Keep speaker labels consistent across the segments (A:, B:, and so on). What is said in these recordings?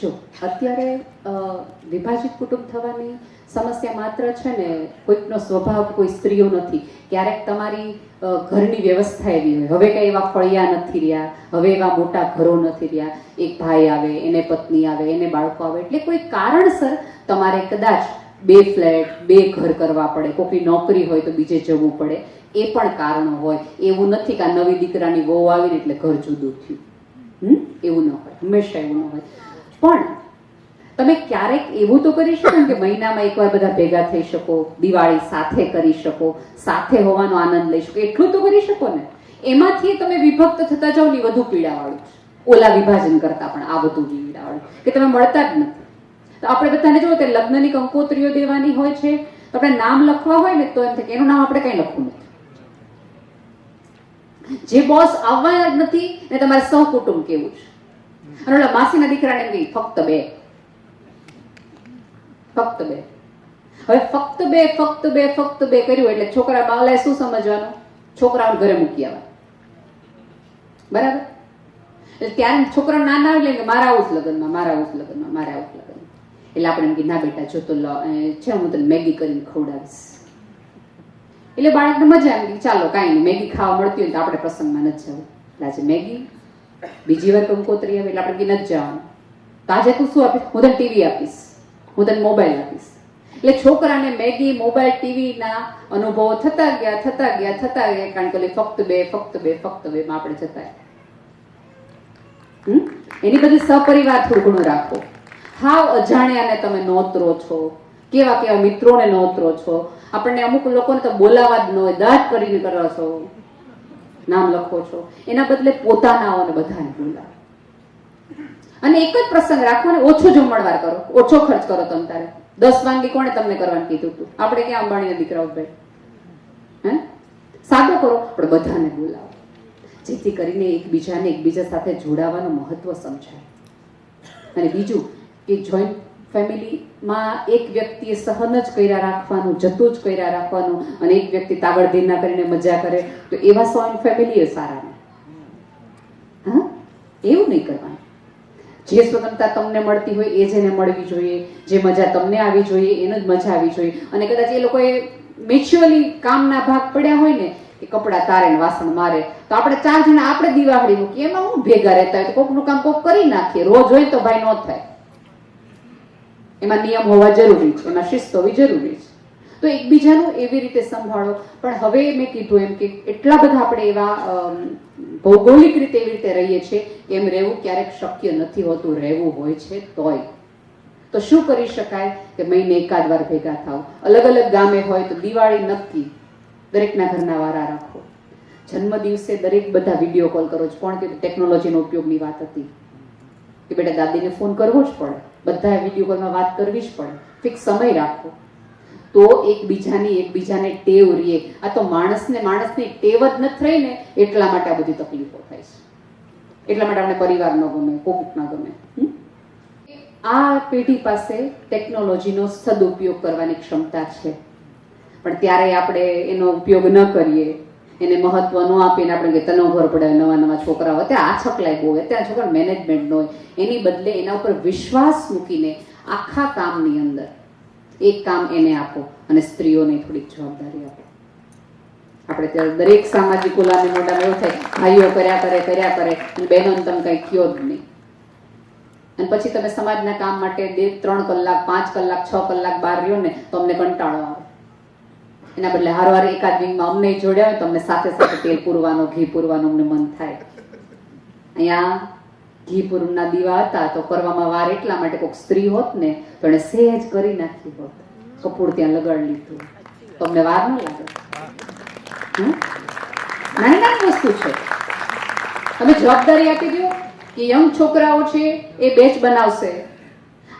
A: જો, અત્યારે વિભાજિત કુટુંબ થવાની સમસ્યા માત્ર છે ને કોઈકનો સ્વભાવ, કોઈ સ્ત્રીઓ નથી. ક્યારેક તમારી ઘરની વ્યવસ્થા એવી હોય. હવે કંઈ એવા ફળિયા નથી રહ્યા, હવે એવા મોટા ઘરો નથી રહ્યા. એક ભાઈ આવે, એને પત્ની આવે, એને બાળકો આવે. એટલે કોઈ કારણસર તમારે કદાચ બે ફ્લેટ, બે ઘર કરવા પડે. કોઈની નોકરી હોય તો બીજે જવું પડે. એ પણ કારણો હોય. એવું નથી કે આ નવી દીકરાની વહુ આવીને એટલે ઘર જુદું થયું. હમ? એવું ન હોય. હંમેશા એવું ન હોય. પણ તમે ક્યારેક એવું તો કરી શકો કે મહિનામાં એકવાર બધા ભેગા થઈ શકો, દિવાળી સાથે કરી શકો, સાથે હોવાનો આનંદ લઈ શકો, એટલું તો કરી શકો ને. એમાંથી તમે વિભક્ત થતા જાઓ ને વધુ પીડાવાળું ઓલા વિભાજન કરતા પણ આ બધું પીડાવાળું કે તમે મળતા જ નથી. તો આપણે બધાને જો તે લગ્નની કંકોત્રીઓ દેવાની હોય છે. તો આપણે નામ લખવા હોય ને તો એમ થાય કે એનું નામ આપણે કઈ લખવું નથી. જે બોસ આવવાના જ નથી ને તમારે સહકુટુંબ કેવું છે? અને ઓલા માસીના દીકરાને એમ ફક્ત બે ફક્ત બે હવે ફક્ત બે ફક્ત બે ફક્ત બે કર્યું એટલે છોકરા બાવલાએ શું સમજવાનું છોકરાઓને ઘરે મૂકી આવવા બરાબર એટલે ત્યારે છોકરા નાના એટલે મારા આવું જ લગ્નમાં મારા આવું લગ્નમાં મારા આવું જ એટલે આપણે એમ કે ના બેટા જો તો છે હું તને મેગી કરીને ખવડાવીશ એટલે બાળકને મજા આવી ચાલો કાંઈ નહીં મેગી ખાવા મળતી હોય તો આપણે પ્રસંગમાં નથી જવું એટલે આજે મેગી બીજી વાર કંકોત્રી આવે એટલે આપણે કે જવાનું. તો તું શું આપીશ? હું તને ટીવી આપીશ. હું તને મોબાઈલ આપીશ. એટલે છોકરાને મેગી મોબાઈલ ટીવીના અનુભવો થતા ગયા થતા ગયા થતા ગયા, કારણ કે ફક્ત બે ફક્ત બે ફક્ત બે માં આપણે જતા એની બધી સપરિવાર થોડું ઘણું રાખો. હાવ અજાણ્યાને તમે નોતરો છો. કેવા કેવા મિત્રોને નોતરો છો. આપણને અમુક લોકોને તો બોલાવા જ ન હોય દાંત કરીને કરો છો. નામ લખો છો. એના બદલે પોતાનાઓને બધાને બોલાવો અને એક જ પ્રસંગ રાખો ને, ઓછો જમણવાર કરો. ઓછો ખર્ચ કરો તમે તારે. દસ વાનગી કોણે તમને કરવાનું કીધું હતું? આપણે ક્યાં અંબાણીના દીકરા ઉભે હે? સાદો કરો, પણ બધાને બોલાવો. જેથી કરીને એકબીજાને એકબીજા સાથે જોડાવાનું મહત્વ સમજાય. અને બીજું કે જોઈન્ટ ફેમિલીમાં એક વ્યક્તિએ સહન જ કર્યા રાખવાનું, જતું જ કર્યા રાખવાનું અને એક વ્યક્તિ તાગડધીરના કરીને મજા કરે, તો એવા જોઈન્ટ ફેમિલી એ સારા હા? એવું નહીં કરવાનું. જે સ્વતંત્રતા તમને મળતી હોય એ જેને મળવી જોઈએ, જે મજા તમને આવી જોઈએ એને જ મજા આવી જોઈએ. અને કદાચ એ લોકોએ મેચ્યુઅલી કામના ભાગ પડ્યા હોય ને, કે કપડાં તારે ને વાસણ મારે, તો આપણે ચાર જણા આપણે દિવાળી મૂકીએ, એમાં હું ભેગા રહેતા હોય તો કોકનું કામ કોક કરી નાખીએ, રોજ હોય તો ભાઈ ન થાય. એમાં નિયમ હોવા જરૂરી છે, એમાં શિસ્ત હોવી જરૂરી છે. તો એકબીજાનું એવી રીતે સંભાળો. પણ હવે મેં કીધું એમ કે એટલા બધા આપણે એવા ભૌગોલિક રીતે એવી રીતે રહીએ છીએ, એમ રહેવું ક્યારેક શક્ય નથી હોતું, રહેવું હોય છે તોય. તો શું કરી શકાય કે મહિને એકાદ વાર ભેગા થાવ અલગ અલગ ગામે હોય તો દિવાળી નક્કી. દરેકના ઘરના વારા રાખો. જન્મ દિવસે દરેક બધા વીડિયો કોલ કરો છો. કોણ કે ટેકનોલોજીનો ઉપયોગની વાત હતી. કે બેટા દાદીને ફોન કરવો જ પડે. બધા વીડિયો કોલમાં વાત કરવી જ પડે. ફિક્સ સમય રાખો. તો એકબીજાની એકબીજાને ટેવ રીએ આ તો માણસને માણસની ટેવ જ નથી રહી ને, એટલા માટે આ બધી તકલીફો થાય છે. એટલા માટે આપણે પરિવાર ન ગમે કોક ન ગમે? આ પેઢી પાસે ટેકનોલોજીનો સદુપયોગ કરવાની ક્ષમતા છે. પણ ત્યારે આપણે એનો ઉપયોગ ન કરીએ. એને મહત્વ ન આપીને આપણે કે તનો ઘર પડે, નવા નવા છોકરાઓ અત્યારે આ છકલાય હોય, ત્યાં છોકરા મેનેજમેન્ટ હોય. એની બદલે એના ઉપર વિશ્વાસ મૂકીને આખા કામની અંદર એક કામ એને આપો અને સ્ત્રીઓને થોડીક જવાબદારી આપો. આપણે ત્યારે દરેક સામાજિક ઓલાને મોઢામાં એવું થાય, ભાઈઓ કર્યા કરે કર્યા કરે, અને બહેનોને તમે કંઈ કયો જ નહીં. અને પછી તમે સમાજના કામ માટે બે, ત્રણ કલાક, પાંચ કલાક, છ કલાક બહાર રહ્યો ને, તો અમને કંટાળો આવે. એના બદલે હારવાર એકાદ વિંગમાં અમને જોડ્યા હોય તો અમને સાથે સાથે તેલ પૂરવાનો, ઘી પૂરવાનું અમને મન થાય. અહીંયા ઘી પૂરના દીવા હતા તો કરવામાં વાર એટલા માટે કોઈક સ્ત્રી હોત ને તો એને સહેજ કરી નાખી હોત. કપૂર ત્યાં લગાડી લીધું. તો અમને વાર ન લાગે? નાની નાની વસ્તુ છે. તમે જવાબદારી આપી દો કે યંગ છોકરાઓ છે એ બેચ બનાવશે.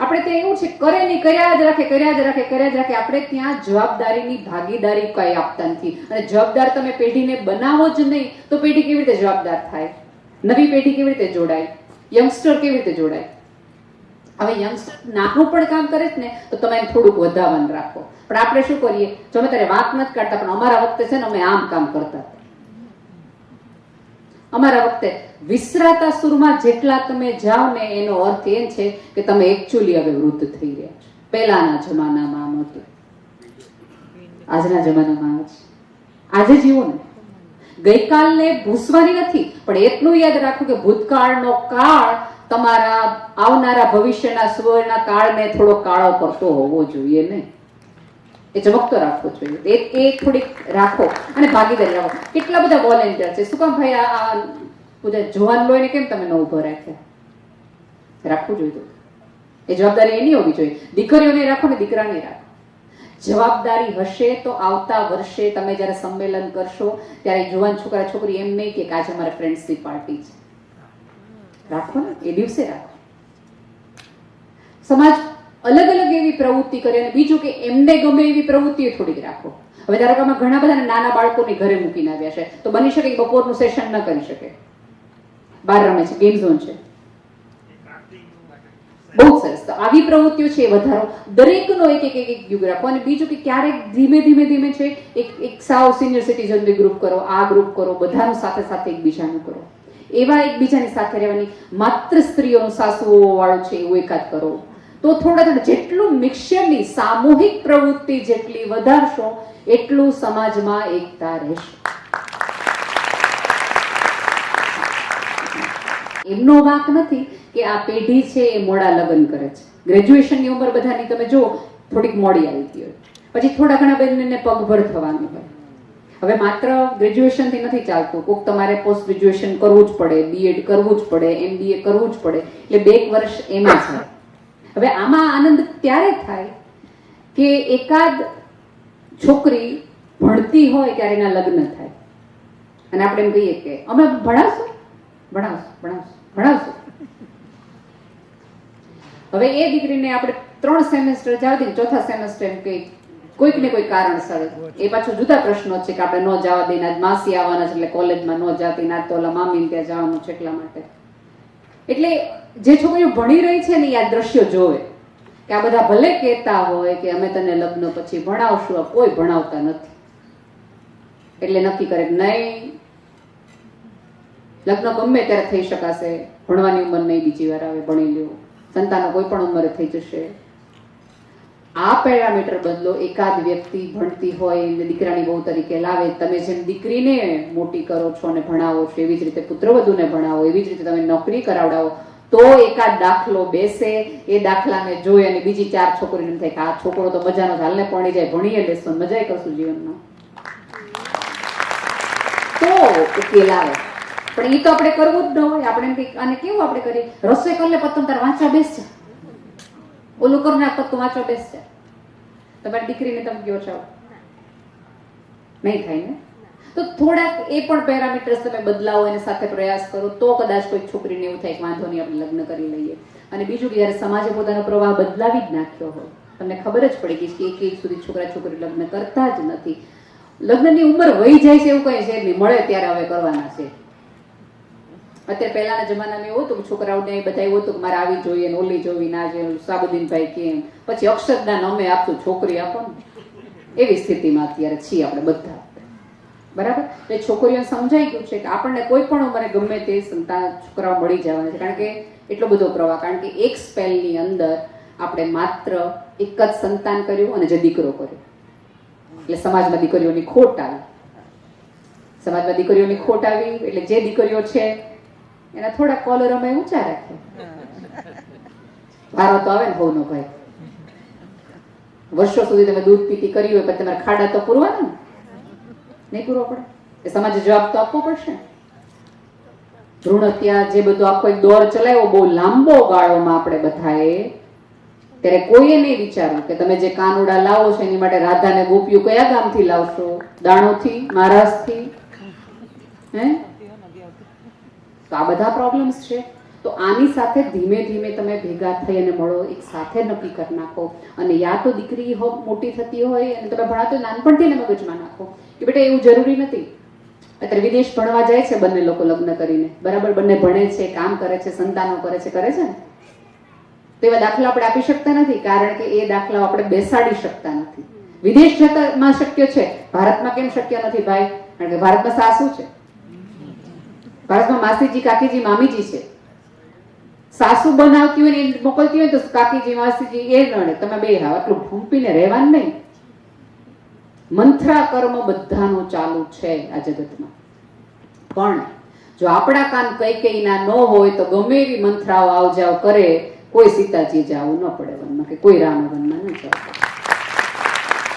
A: આપણે ત્યાં એવું છે, કરે નહીં, કર્યા જ રાખે, કર્યા જ રાખે, કર્યા જ રાખે. આપણે ત્યાં જવાબદારીની ભાગીદારી કઈ આપતા નથી. અને જવાબદાર તમે પેઢીને બનાવો જ નહીં, તો પેઢી કેવી રીતે જવાબદાર થાય? નવી પેઢી કેવી રીતે જોડાય? યંગસ્ટર કેવી રીતે જોડાય? હવે યંગસ્ટર નાનું પણ કામ કરે છે ને, તો તમે થોડુંક વધાવન રાખો. પણ આપણે શું કરીએ? જો અમે તારે વાત નથી કાઢતા, પણ અમારા વખતે છે ને, અમે આમ કામ કરતા. અમારા વખતે વિસરાતા સુરમાં જેટલા તમે જાઓ ને એનો અર્થ એ છે કે તમે એકચ્યુઅલી હવે વૃદ્ધ થઈ ગયા પહેલાના જમાનામાં આમ આજના જમાનામાં આ આજે જીવો ને ગઈકાલને ભૂસવાની નથી, પણ એટલું યાદ રાખો કે ભૂતકાળનો કાળ તમારા આવનારા ભવિષ્યના સુવર્ણ કાળને થોડો કાળો કરતો હોવો જોઈએ નહીં. એ ચમકતો રાખવો જોઈએ. એ થોડીક રાખો અને ભાગીદારી રાખો. કેટલા બધા વોલેન્ટિયર છે? શું કામ ભાઈ આ પૂજા જવાન લોહીને કેમ તમે ન ઊભો રાખ્યા? રાખવું જોઈએ એ જવાબદારી એની હોવી જોઈએ. દીકરીઓને રાખો ને દીકરાને રાખો. જવાબદારી હશે તો આવતા વર્ષે તમે જ્યારે સંમેલન કરશો, ત્યારે જુવાન છોકરા, છોકરી એમ નહીં કે આજે અમારા ફ્રેન્ડ્સની પાર્ટી છે. રાખો ને. એ દિવસે રાખો. સમાજ અલગ અલગ એવી પ્રવૃત્તિ કરે અને બીજું કે એમને ગમે એવી પ્રવૃત્તિ થોડીક રાખો. હવે ધારો કે આમાં ઘણા બધા નાના બાળકોને ઘરે મૂકીને આવ્યા છે, તો બની શકે બપોરનું સેશન ન કરી શકે. બહાર રમે છે ગેમ ઝોન છે. બહુ સરસ. તો આવી પ્રવૃત્તિઓ છે વધારો. દરેકનો એક એક એક એક યુગ રાખો. અને બીજું કે ક્યારેક ધીમે ધીમે ધીમે છે, એક એક સાવ સિનિયર સિટીઝન ગ્રુપ કરો, આ ગ્રુપ કરો, બધાનું સાથે સાથે એકબીજાનું કરો. એવા એકબીજાની સાથે રહેવાની માત્ર સ્ત્રીઓનું સાસુઓ વાળું છે, એવું એકાદ કરો. તો થોડા થોડા જેટલું મિક્સરની સામૂહિક પ્રવૃત્તિ જેટલી વધારશો, એટલું સમાજમાં એકતા રહેશે. એમનો વાંક નથી કે આ પેઢી છે એ મોડા લગ્ન કરે છે. ગ્રેજ્યુએશનની ઉંમર બધાની તમે જુઓ, થોડીક મોડી આવી ગઈ હોય. પછી થોડા ઘણા બેનને પગભર થવાનું હોય. હવે માત્ર ગ્રેજ્યુએશનથી નથી ચાલતું. કોક તમારે પોસ્ટ ગ્રેજ્યુએશન કરવું જ પડે બીએડ કરવું જ પડે એમબીએ કરવું જ પડે. એટલે બે વર્ષ એમાં જાય હવે આમાં આનંદ ત્યારે થાય કે એકાદ છોકરી ભણતી હોય ત્યારે એના લગ્ન થાય. અને આપણે એમ કહીએ કે અમે ભણાવશું? ભણાવશું ભણાવશું ભણાવશું. હવે એ દીકરીને આપણે ત્રણ સેમેસ્ટર જવા દઈએ ચોથા સેમેસ્ટર એમ કે કોઈક ને કોઈ કારણસર એ પાછો જુદા પ્રશ્નો છે કે આપણે ન જવા દઈને આજ માસી આવવાના છે એટલે કોલેજમાં ન જાતી, ના તો મામી ત્યાં જવાનું છે એટલા માટે. એટલે જે છોકરીઓ ભણી રહી છે ને આ દ્રશ્યો જોવે. કે આ બધા ભલે કહેતા હોય કે અમે તને લગ્ન પછી ભણાવશું કોઈ ભણાવતા નથી. એટલે નક્કી કરે નહીં, લગ્ન ગમે ત્યારે થઈ શકાશે, ભણવાની ઉંમર નહીં, બીજી વાર આવે, ભણી લ્યો. સંતાનો કોઈ પણ ઉંમરે થઈ જશે. આ પેરામીટર બદલો એકાદ વ્યક્તિ ભણતી હોય, એને દીકરાની બહુ તરીકે લાવે. તમે જેમ દીકરીને મોટી કરો છો અને ભણાવો છો, એવી જ રીતે પુત્રવધુને ભણાવો, એવી જ રીતે તમે નોકરી કરાવડાવો તો એકાદ દાખલો બેસે, એ દાખલાને જોઈ અને બીજી ચાર છોકરીને થાય કે આ છોકરો તો મજાનો હાલને પડી જાય, ભણીએ લેશું મજા કરશું જીવનમાં. તો ઉકેલ આવે. પણ એ તો આપણે કરવું જ ન હોય. આપણે એમ કે આને કેવું આપણે કરીએ? રસોઈ કરી લે પતંગ તાર વાંચવા બેસ છે ઓલું કર ના પત્તું વાંચવા બેસ છે તમારી દીકરીને તમે કયો છો. નહીં થાય ને? તો થોડાક એ પણ પેરામીટર્સ તમે બદલાવો, એને સાથે પ્રયાસ કરો, તો કદાચ કોઈ છોકરીને એવું થાય કે વાંધો નહીં, આપણે લગ્ન કરી લઈએ. અને બીજું કે જ્યારે સમાજે પોતાનો પ્રવાહ બદલાવી જ નાખ્યો હોય, તમને ખબર જ પડી ગઈ કે એક એક સુધી છોકરા છોકરી લગ્ન કરતા જ નથી. લગ્નની ઉંમર વહી જાય છે એવું કઈ છે નહીં, મળે ત્યારે હવે કરવાના છે. અત્યારે પહેલાના જમાનામાં એવું હતું કે છોકરાઓને બધા એવું હતું કે મારે આવી જોઈએ ને, ઓલી જોવી, ના જોઈએ સાબુદ્દીનભાઈ કેમ? પછી અક્ષરદાન અમે આપશું, છોકરી આપો ને. એવી સ્થિતિમાં અત્યારે છીએ આપણે બધા. બરાબર? એટલે છોકરીઓને સમજાઈ ગયું છે કે આપણને કોઈ પણ ઉંમરે ગમે તે સંતાન છોકરાઓ મળી જવાના છે. કારણ કે એટલો બધો પ્રવાહ, કારણ કે એક સ્પેલની અંદર આપણે માત્ર એક જ સંતાન કર્યું અને જે દીકરો કર્યો. એટલે સમાજમાં દીકરીઓની ખોટ આવી. સમાજમાં દીકરીઓની ખોટ આવી, એટલે જે દીકરીઓ છે, એના થોડા કોલર અમે ઊંચા રાખ્યા. વારો તો આવે ને હોનો ભાઈ. વર્ષો સુધી તમે દૂધ પીતી કરી હોય, પણ તમારે ખાડા તો પૂરવાના ને? નહીં પૂરો પડે? એ સમાજે જવાબ તો આપવો પડશે. ભ્રૂણ હત્યા જે બધો આખો એક દોર ચલાવ્યો, બહુ લાંબો ગાળોમાં આપણે બધાએ, ત્યારે કોઈએ નહીં વિચાર્યું કે તમે જે કાનુડા લાવો છો, એની માટે રાધાને ગોપીઓ કયા ગામથી લાવશો? દાણોથી મહારાષ્ટ્રથી હે? તો આ બધા પ્રોબ્લેમ્સ છે. તો આની સાથે ધીમે ધીમે તમે ભેગા થઈ અને મળો, એક સાથે નક્કી કરી નાખો. અને યા તો દીકરી મોટી થતી હોય, અને તમે ભણાતો નાનપણથી એને મગજમાં નાખો. કે બેટા, એવું જરૂરી નથી. અત્યારે વિદેશ ભણવા જાય છે બંને લોકો લગ્ન કરીને. બરાબર, બંને ભણે છે, કામ કરે છે, સંતાનો કરે છે કરે છે ને? તેવા દાખલા આપણે આપી શકતા નથી, કારણ કે એ દાખલાઓ આપણે બેસાડી શકતા નથી. વિદેશ જતામાં શક્ય છે? ભારતમાં કેમ શક્ય નથી ભાઈ? કારણ કે ભારતમાં સાસુ છે. ભારતમાં માસીજી, કાકીજી, મામીજી છે. સાસુ બનાવતી હોય ને એ મોકલતી હોય તો કાકીજી, માસીજી એ નડે તમે બે હા આટલું ભૂંપીને રહેવાનું નહીં. મંથરા કર્મ બધાનો ચાલુ છે આ જગતમાં. પણ જો આપણા કાન કઈ કઈ ના ન હોય તો ગમે એવી મંથરાઓ આવ જાવ કરે, કોઈ સીતાજી જવું ન પડે વનમાં કે કોઈ રામ વનમાં ન જવું.